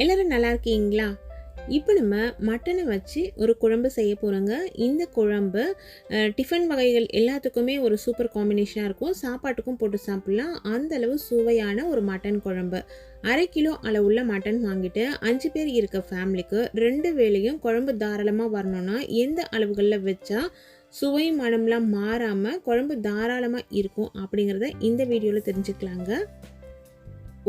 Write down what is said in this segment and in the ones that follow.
எல்லோரும் நல்லா இருக்கீங்களா? இப்போ நம்ம மட்டனை வச்சு ஒரு குழம்பு செய்ய போகிறோங்க இந்த குழம்பு டிஃபன் வகைகள் எல்லாத்துக்குமே ஒரு சூப்பர் காம்பினேஷனாக இருக்கும். சாப்பாட்டுக்கும் போட்டு சாப்பிட்லாம். அந்த அளவு சுவையான ஒரு மட்டன் குழம்பு. அரை கிலோ அளவுள்ள மட்டன் வாங்கிட்டு அஞ்சு பேர் இருக்க ஃபேமிலிக்கு ரெண்டு வேளையும் குழம்பு தாராளமாக வரணும்னா எந்த அளவுகளில் வச்சா சுவை மனம்லாம் மாறாமல் குழம்பு தாராளமாக இருக்கும் அப்படிங்கிறத இந்த வீடியோவில் தெரிஞ்சுக்கலாங்க.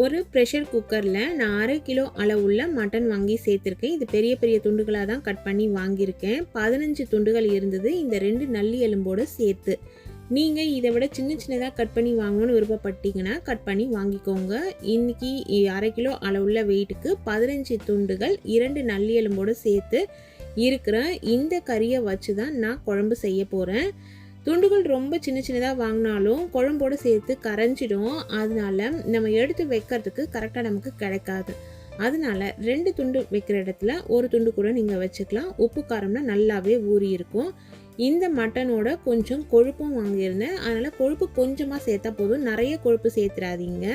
ஒரு ப்ரெஷர் குக்கரில் நான் அரை கிலோ அளவுள்ள மட்டன் வாங்கி சேர்த்துருக்கேன். இது பெரிய பெரிய துண்டுகளாக தான் கட் பண்ணி வாங்கியிருக்கேன். பதினஞ்சு துண்டுகள் இருந்தது. இந்த ரெண்டு நல்லி எலும்போடு சேர்த்து. நீங்கள் இதை விட சின்ன சின்னதாக கட் பண்ணி வாங்கணும்னு விருப்பப்பட்டீங்கன்னா கட் பண்ணி வாங்கிக்கோங்க. இன்னைக்கு அரை கிலோ அளவுள்ள வெயிட்டுக்கு பதினஞ்சு துண்டுகள் இரண்டு நல்லி எலும்போடு சேர்த்து இருக்கிற இந்த கறியை வச்சு தான் நான் குழம்பு செய்ய போகிறேன் துண்டுகள் ரொம்ப சின்ன சின்னதாக வாங்கினாலும் குழம்போடு சேர்த்து கரைஞ்சிடும். அதனால நம்ம எடுத்து வைக்கிறதுக்கு கரெக்டாக நமக்கு கிடைக்காது. அதனால ரெண்டு துண்டு வைக்கிற இடத்துல ஒரு துண்டு கூட நீங்கள் வச்சுக்கலாம். உப்பு காரம்னா நல்லாவே ஊறி இருக்கும். இந்த மட்டனோட கொஞ்சம் கொழுப்பும் வாங்கியிருந்தேன். அதனால் கொழுப்பு கொஞ்சமாக சேர்த்தா போதும். நிறைய கொழுப்பு சேர்த்துறாதீங்க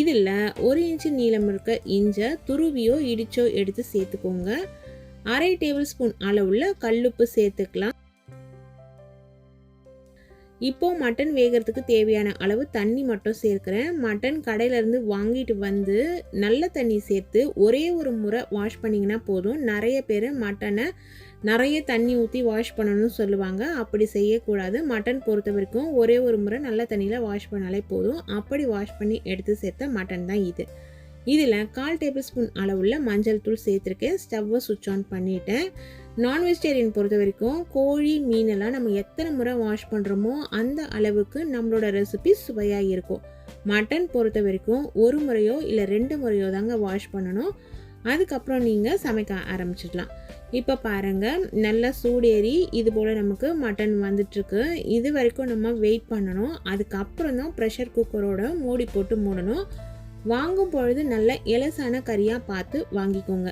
இதில் ஒரு இன்ச்சு நீளம் இருக்க இஞ்சை துருவியோ இடிச்சோ எடுத்து சேர்த்துக்கோங்க. அரை டேபிள் ஸ்பூன் அளவுள்ள கல்லுப்பு சேர்த்துக்கலாம். இப்போ மட்டன் வேகிறதுக்கு தேவையான அளவு தண்ணி மட்டும் சேர்க்குறேன். மட்டன் கடையிலேருந்து வாங்கிட்டு வந்து நல்ல தண்ணி சேர்த்து ஒரே ஒரு முறை வாஷ் பண்ணிங்கன்னா போதும். நிறைய பேர் மட்டனை நிறைய தண்ணி ஊற்றி வாஷ் பண்ணணும்னு சொல்லுவாங்க. அப்படி செய்யக்கூடாது. மட்டன் பொறுத்த வரைக்கும் ஒரே ஒரு முறை நல்ல தண்ணியில் வாஷ் பண்ணாலே போதும். அப்படி வாஷ் பண்ணி எடுத்து சேர்த்த மட்டன் தான் இது. இதில் கால் டேபிள் ஸ்பூன் அளவுள்ள மஞ்சள் தூள் சேர்த்துருக்கேன். ஸ்டவ்வை சுவிட்ச் ஆன் பண்ணிட்டேன். நான் வெஜிடேரியன் பொறுத்த வரைக்கும் கோழி மீனெல்லாம் நம்ம எத்தனை முறை வாஷ் பண்ணுறோமோ அந்த அளவுக்கு நம்மளோட ரெசிபி சுவையாக இருக்கும். மட்டன் பொறுத்த வரைக்கும் ஒரு முறையோ இல்லை ரெண்டு முறையோ தாங்க வாஷ் பண்ணணும். அதுக்கப்புறம் நீங்கள் சமைக்க ஆரம்பிச்சிடலாம். இப்போ பாருங்கள் நல்லா சூடேறி இது போல் நமக்கு மட்டன் வந்துட்டுருக்கு. இது வரைக்கும் நம்ம வெயிட் பண்ணணும். அதுக்கப்புறம் தான் ப்ரெஷர் குக்கரோட மூடி போட்டு மூடணும். வாங்கும் பொழுது நல்ல இலசான கறியாக பார்த்து வாங்கிக்கோங்க.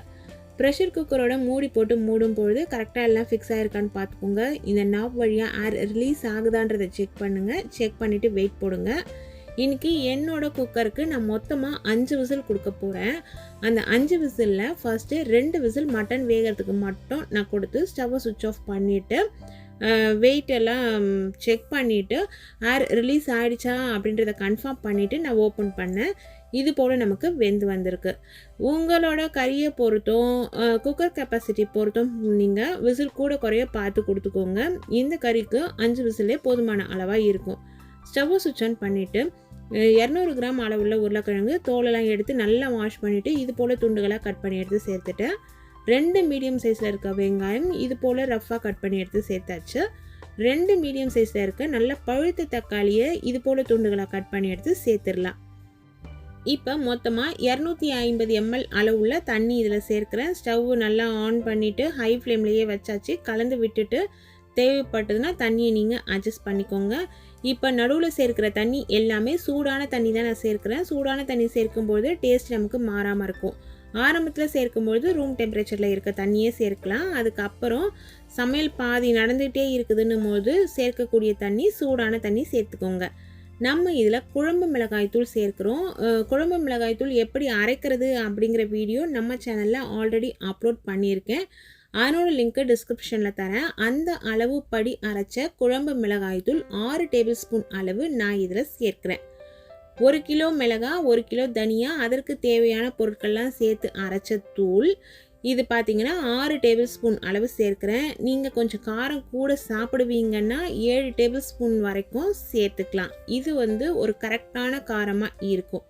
ப்ரெஷர் குக்கரோட மூடி போட்டு மூடும் பொழுது கரெக்டாக எல்லாம் ஃபிக்ஸ் ஆகிருக்கான்னு பார்த்துக்கோங்க. இந்த நாப் வழியாக ஏர் ரிலீஸ் ஆகுதான்றதை செக் பண்ணுங்கள் செக் பண்ணிவிட்டு வெயிட் போடுங்க. இன்றைக்கி என்னோட குக்கருக்கு நான் மொத்தமாக அஞ்சு விசில் கொடுக்க போகிறேன் அந்த அஞ்சு விசிலில் ஃபஸ்ட்டு ரெண்டு விசில் மட்டன் வேகிறதுக்கு மட்டும் நான் கொடுத்து ஸ்டவ்வை சுவிட்ச் ஆஃப் பண்ணிவிட்டு வெயிட் எல்லாம் செக் பண்ணிவிட்டு ஏர் ரிலீஸ் ஆகிடுச்சா அப்படின்றத கன்ஃபார்ம் பண்ணிவிட்டு நான் ஓப்பன் பண்ணேன். இது போல் நமக்கு வெந்து வந்திருக்கு. உங்களோட கறியை பொறுத்தும் குக்கர் கெப்பாசிட்டி பொறுத்தும் நீங்கள் விசில் கூட குறைய பார்த்து கொடுத்துக்கோங்க. இந்த கறிக்கு அஞ்சு விசிலே போதுமான அளவாக இருக்கும். ஸ்டவ்வை சுவிட்ச் ஆன் பண்ணிவிட்டு இரநூறு கிராம் அளவுள்ள உருளைக்கிழங்கு தோலெல்லாம் எடுத்து நல்லா வாஷ் பண்ணிவிட்டு இது போல் துண்டுகளாக கட் பண்ணி எடுத்து சேர்த்துட்டு ரெண்டு மீடியம் சைஸில் இருக்க வெங்காயம் இது போல் ரஃப்பாக கட் பண்ணி எடுத்து சேர்த்தாச்சு. ரெண்டு மீடியம் சைஸில் இருக்க நல்ல பழுத்த தக்காளியை இது போல் துண்டுகளாக கட் பண்ணி எடுத்து சேர்த்துடலாம். இப்போ மொத்தமாக இரநூத்தி ஐம்பது எம்எல் அளவுள்ள தண்ணி இதில் சேர்க்குறேன். ஸ்டவ் நல்லா ஆன் பண்ணிவிட்டு ஹை ஃப்ளேம்லேயே வச்சாச்சு. கலந்து விட்டுட்டு தேவைப்பட்டதுன்னா தண்ணியை நீங்கள் அட்ஜஸ்ட் பண்ணிக்கோங்க. இப்போ நடுவில் சேர்க்குற தண்ணி எல்லாமே சூடான தண்ணி தான் நான் சேர்க்குறேன். சூடான தண்ணி சேர்க்கும்போது டேஸ்ட் நமக்கு மாறாமல் இருக்கும். ஆரம்பத்தில் சேர்க்கும்பொழுது ரூம் டெம்பரேச்சரில் இருக்க தண்ணியே சேர்க்கலாம். அதுக்கப்புறம் சமையல் பாதி நடந்துகிட்டே இருக்குதுன்னும் போது சேர்க்கக்கூடிய தண்ணி சூடான தண்ணி சேர்த்துக்கோங்க. நம்ம இதில் குழம்பு மிளகாய்த்தூள் சேர்க்குறோம். குழம்பு மிளகாய்த்தூள் எப்படி அரைக்கிறது அப்படிங்கிற வீடியோ நம்ம சேனலில் ஆல்ரெடி அப்லோட் பண்ணியிருக்கேன். அதனோட லிங்க்கு டிஸ்கிரிப்ஷனில் தரேன். அந்த அளவு படி அரைச்ச குழம்பு மிளகாய்த்தூள் ஆறு டேபிள் ஸ்பூன் அளவு நான் இதில் சேர்க்குறேன். ஒரு கிலோ மிளகாய் ஒரு கிலோ தனியா அதற்கு தேவையான பொருட்கள்லாம் சேர்த்து அரைச்ச தூள் இது பார்த்தீங்கன்னா ஆறு டேபிள் ஸ்பூன் அளவு சேர்க்குறேன். நீங்கள் கொஞ்சம் காரம் கூட சாப்பிடுவீங்கன்னா ஏழு டேபிள் ஸ்பூன் வரைக்கும் சேர்த்துக்கலாம். இது வந்து ஒரு கரெக்டான காரமாக இருக்கும்.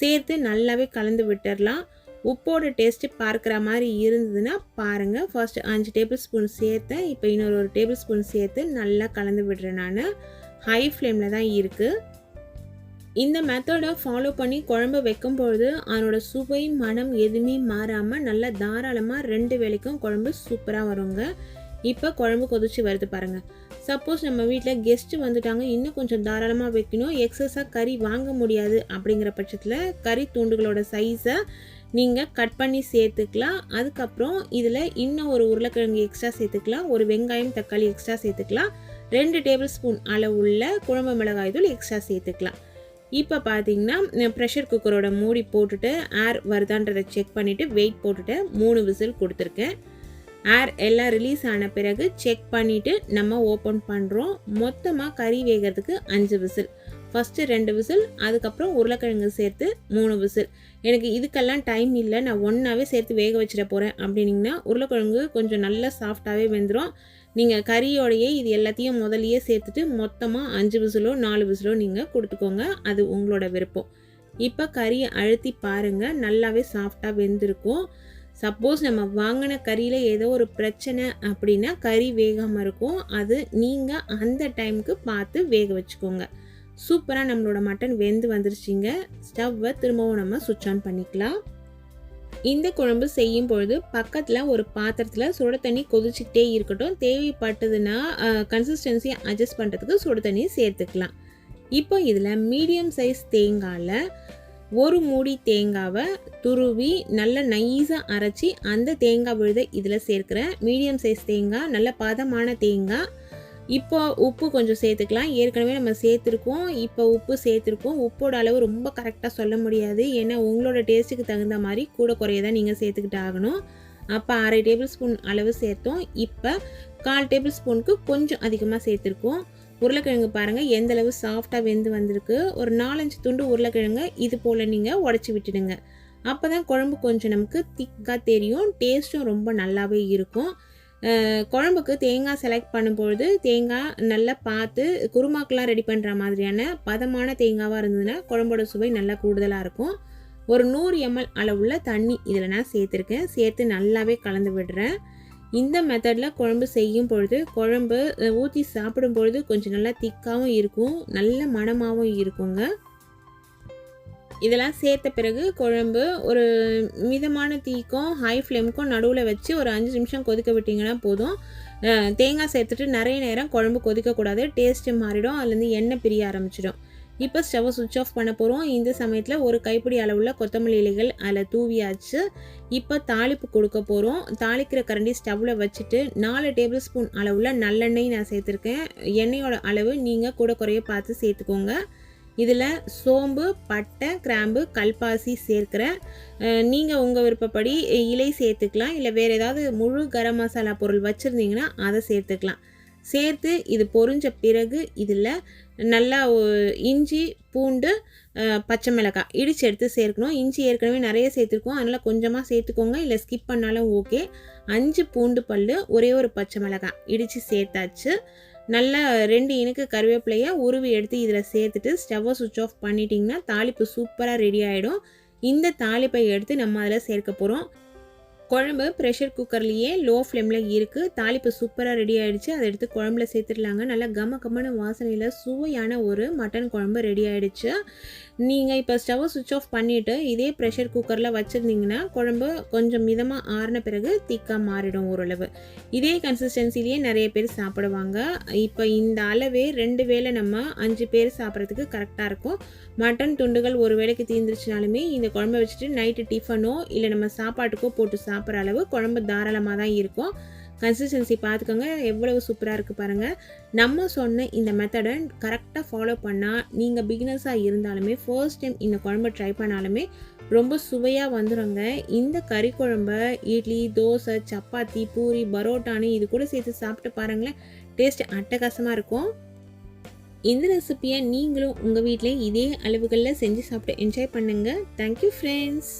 சேர்த்து நல்லாவே கலந்து விட்டுறலாம். உப்போட டேஸ்ட்டு பார்க்குற மாதிரி இருந்ததுன்னா பாருங்கள் ஃபர்ஸ்ட் அஞ்சு டேபிள் ஸ்பூன் சேர்த்தேன். இப்போ இன்னொரு ஒரு டேபிள் ஸ்பூன் சேர்த்து நல்லா கலந்து விடுறேன் நான். ஹை ஃப்ளேமில் தான் இருக்குது இந்த மெத்தடை ஃபாலோ பண்ணி குழம்பு வைக்கும்பொழுது அதனோட சுவை மனம் எதுவுமே மாறாமல் நல்லா தாராளமாக ரெண்டு வேளைக்கும் குழம்பு சூப்பராக வருங்க. இப்போ குழம்பு கொதிச்சு வருது பாருங்கள் சப்போஸ் நம்ம வீட்டில் கெஸ்ட்டு வந்துட்டாங்க இன்னும் கொஞ்சம் தாராளமாக வைக்கணும். எக்ஸஸாக கறி வாங்க முடியாது அப்படிங்கிற பட்சத்தில் கறி துண்டுகளோட சைஸை நீங்கள் கட் பண்ணி சேர்த்துக்கலாம். அதுக்கப்புறம் இதில் இன்னும் ஒரு உருளைக்கிழங்கு எக்ஸ்ட்ரா சேர்த்துக்கலாம். ஒரு வெங்காயம் தக்காளி எக்ஸ்ட்ரா சேர்த்துக்கலாம். ரெண்டு டேபிள் ஸ்பூன் அளவுள்ள குழம்பு மிளகாய் தூள் எக்ஸ்ட்ரா சேர்த்துக்கலாம். இப்போ பார்த்தீங்கன்னா ப்ரெஷர் குக்கரோட மூடி போட்டுட்டு ஏர் வருதான்றதை செக் பண்ணிவிட்டு வெயிட் போட்டுட்டு மூணு விசில் கொடுத்துருக்கேன். ஏர் எல்லாம் ரிலீஸ் ஆன பிறகு செக் பண்ணிவிட்டு நம்ம ஓப்பன் பண்ணுறோம் மொத்தமாக கறி வேகிறதுக்கு அஞ்சு விசில் ஃபஸ்ட்டு ரெண்டு விசில் அதுக்கப்புறம் உருளைக்கிழங்கு சேர்த்து மூணு விசில். எனக்கு இதுக்கெல்லாம் டைம் இல்லை நான் ஒன்றாவே சேர்த்து வேக வச்சிட போகிறேன் அப்படின்னிங்கன்னா உருளைக்கிழங்கு கொஞ்சம் நல்லா சாஃப்டாகவே வெந்துடும் நீங்கள் கறியோடையே இது எல்லாத்தையும் முதலையே சேர்த்துட்டு மொத்தமாக அஞ்சு விசிலோ நாலு விசிலோ நீங்கள் கொடுத்துக்கோங்க. அது உங்களோட விருப்பம். இப்போ கறியை அழுத்தி பாருங்கள் நல்லாவே சாஃப்டாக வெந்திருக்கும். சப்போஸ் நம்ம வாங்கின கறியில் ஏதோ ஒரு பிரச்சனை அப்படின்னா கறி வேகாமல் இருக்கும். அது நீங்கள் அந்த டைமுக்கு பார்த்து வேக வச்சுக்கோங்க. சூப்பராக நம்மளோட மட்டன் வெந்து வந்துருச்சிங்க. ஸ்டவ்வை திரும்பவும் நம்ம சுவிட்ச் ஆன் பண்ணிக்கலாம். இந்த குழம்பு செய்யும் பொழுது பக்கத்தில் ஒரு பாத்திரத்தில் சுட தண்ணி கொதிச்சுக்கிட்டே இருக்கட்டும். தேவைப்பட்டதுன்னா கன்சிஸ்டன்சியை அட்ஜஸ்ட் பண்ணுறதுக்கு சுட தண்ணி சேர்த்துக்கலாம். இப்போ இதில் மீடியம் சைஸ் தேங்காயில் ஒரு மூடி தேங்காவை துருவி நல்லா நைஸாக அரைச்சி அந்த தேங்காய் விழுதை இதில் சேர்க்குறேன் மீடியம் சைஸ் தேங்காய் நல்ல பதமான தேங்காய் இப்போ உப்பு கொஞ்சம் சேர்த்துக்கலாம். ஏற்கனவே நம்ம சேர்த்துருக்கோம். இப்போ உப்பு சேர்த்துருக்கோம். உப்போட அளவு ரொம்ப கரெக்டாக சொல்ல முடியாது. ஏன்னா உங்களோட டேஸ்ட்டுக்கு தகுந்த மாதிரி கூட குறைய தான் நீங்கள் சேர்த்துக்கிட்டு ஆகணும். அப்போ அரை டேபிள் ஸ்பூன் அளவு சேர்த்தோம். இப்போ கால் டேபிள் ஸ்பூனுக்கு கொஞ்சம் அதிகமாக சேர்த்துருக்கோம். உருளைக்கிழங்கு பாருங்கள் எந்த அளவு சாஃப்டாக வெந்து வந்திருக்கு. ஒரு நாலஞ்சு துண்டு உருளைக்கிழங்கு இது போல் நீங்கள் உடச்சி விட்டுடுங்க. அப்போ தான் குழம்பு கொஞ்சம் நமக்கு திக்காக தெரியும். டேஸ்ட்டும் ரொம்ப நல்லாவே இருக்கும். குழம்புக்கு தேங்காய் செலக்ட் பண்ணும்பொழுது தேங்காய் நல்லா பார்த்து குருமாக்கெலாம் ரெடி பண்ணுற மாதிரியான பதமான தேங்காவாக இருந்ததுன்னா குழம்போட சுவை நல்லா கூடுதலாக இருக்கும். ஒரு நூறு எம்எல் அளவுள்ள தண்ணி இதில் நான் சேர்த்துருக்கேன். சேர்த்து நல்லாவே கலந்து விடுறேன். இந்த மெத்தடில் குழம்பு செய்யும் பொழுது குழம்பு ஊற்றி சாப்பிடும் பொழுது கொஞ்சம் நல்லா திக்காகவும் இருக்கும். நல்ல மணமாகவும் இருக்குங்க. இதெல்லாம் சேர்த்த பிறகு குழம்பு ஒரு மிதமான தீக்கும் ஹை ஃப்ளேமுக்கும் நடுவில் வச்சு ஒரு அஞ்சு நிமிஷம் கொதிக்க விட்டிங்கன்னா போதும். தேங்காய் சேர்த்துட்டு நிறைய நேரம் குழம்பு கொதிக்கக்கூடாது. டேஸ்ட்டு மாறிடும். அதுலேருந்து எண்ணெய் பிரிய ஆரம்பிச்சிடும். இப்போ ஸ்டவ்வை சுவிட்ச் ஆஃப் பண்ண போகிறோம் இந்த சமயத்தில் ஒரு கைப்பிடி அளவில் கொத்தமல்லி இலைகள் அதில் தூவியாச்சு. இப்போ தாளிப்பு கொடுக்க போகிறோம் தாளிக்கிற கரண்டி ஸ்டவ்வில் வச்சுட்டு நாலு டேபிள் ஸ்பூன் அளவில் நல்லெண்ணெய் நான் சேர்த்துருக்கேன். எண்ணெயோட அளவு நீங்கள் கூட குறைய பார்த்து சேர்த்துக்கோங்க. இதில் சோம்பு பட்டை கிராம்பு கல்பாசி சேர்க்குறேன் நீங்கள் உங்கள் விருப்பப்படி இலை சேர்த்துக்கலாம். இல்லை வேறு ஏதாவது முழு கரம் மசாலா பொருள் வச்சுருந்தீங்கன்னா அதை சேர்த்துக்கலாம். சேர்த்து இது பொரிஞ்ச பிறகு இதில் நல்லா இஞ்சி பூண்டு பச்சை மிளகாய் இடித்து எடுத்து சேர்க்கணும். இஞ்சி ஏற்கனவே நிறைய சேர்த்துருக்கோம். அதனால் கொஞ்சமாக சேர்த்துக்கோங்க. இல்லை ஸ்கிப் பண்ணாலும் ஓகே. அஞ்சு பூண்டு பல் ஒரே ஒரு பச்சை மிளகாய் இடித்து சேர்த்தாச்சு. நல்லா ரெண்டு இனுக்கு கருவேப்பிலையை உருவி எடுத்து இதில் சேர்த்துட்டு ஸ்டவ்வை சுவிட்ச் ஆஃப் பண்ணிட்டிங்கன்னா தாளிப்பு சூப்பராக ரெடி ஆகிடும் இந்த தாளிப்பை எடுத்து நம்ம அதில் சேர்க்க போகிறோம் குழம்பு ப்ரெஷர் குக்கர்லேயே லோ ஃப்ளேமில் இருக்குது தாளிப்பு சூப்பராக ரெடி ஆகிடுச்சு அதை எடுத்து குழம்புல சேர்த்துடலாங்க. நல்லா கம கம்மன வாசனையில் சுவையான ஒரு மட்டன் குழம்பு ரெடி ஆகிடுச்சு நீங்கள் இப்போ ஸ்டவ்வை சுவிட்ச் ஆஃப் பண்ணிவிட்டு இதே ப்ரெஷர் குக்கரில் வச்சுருந்தீங்கன்னா குழம்பு கொஞ்சம் மிதமாக ஆறின பிறகு திக்காக மாறிடும் ஓரளவு. இதே கன்சிஸ்டன்சிலேயே நிறைய பேர் சாப்பிடுவாங்க. இப்போ இந்த அளவே ரெண்டு வேளை நம்ம அஞ்சு பேர் சாப்பிட்றதுக்கு கரெக்டாக இருக்கும். மட்டன் துண்டுகள் ஒரு வேளைக்கு தீர்ந்துருச்சுனாலுமே இந்த குழம்பை வச்சுட்டு நைட்டு டிஃபனோ இல்லை நம்ம சாப்பாட்டுக்கோ போட்டு சாப்பிட்ற அளவு குழம்பு தாராளமாக தான் இருக்கும். கன்சிஸ்டன்சி பார்த்துக்கோங்க எவ்வளவு சூப்பராக இருக்குது பாருங்கள் நம்ம சொன்ன இந்த மெத்தடை கரெக்டாக ஃபாலோ பண்ணால் நீங்கள் பிகினர்ஸாக இருந்தாலுமே ஃபர்ஸ்ட் டைம் இந்த குழம்பு ட்ரை பண்ணாலுமே ரொம்ப சுவையாக வந்துடுங்க இந்த கறி குழம்ப இட்லி தோசை சப்பாத்தி பூரி பரோட்டானு இது கூட சேர்த்து சாப்பிட்டு பாருங்களேன். டேஸ்ட் அட்டகாசமாக இருக்கும். இந்த ரெசிப்பியை நீங்களும் உங்கள் வீட்டில் இதே அளவுகளில் செஞ்சு சாப்பிட்டு என்ஜாய் பண்ணுங்கள் தேங்க்யூ ஃப்ரெண்ட்ஸ்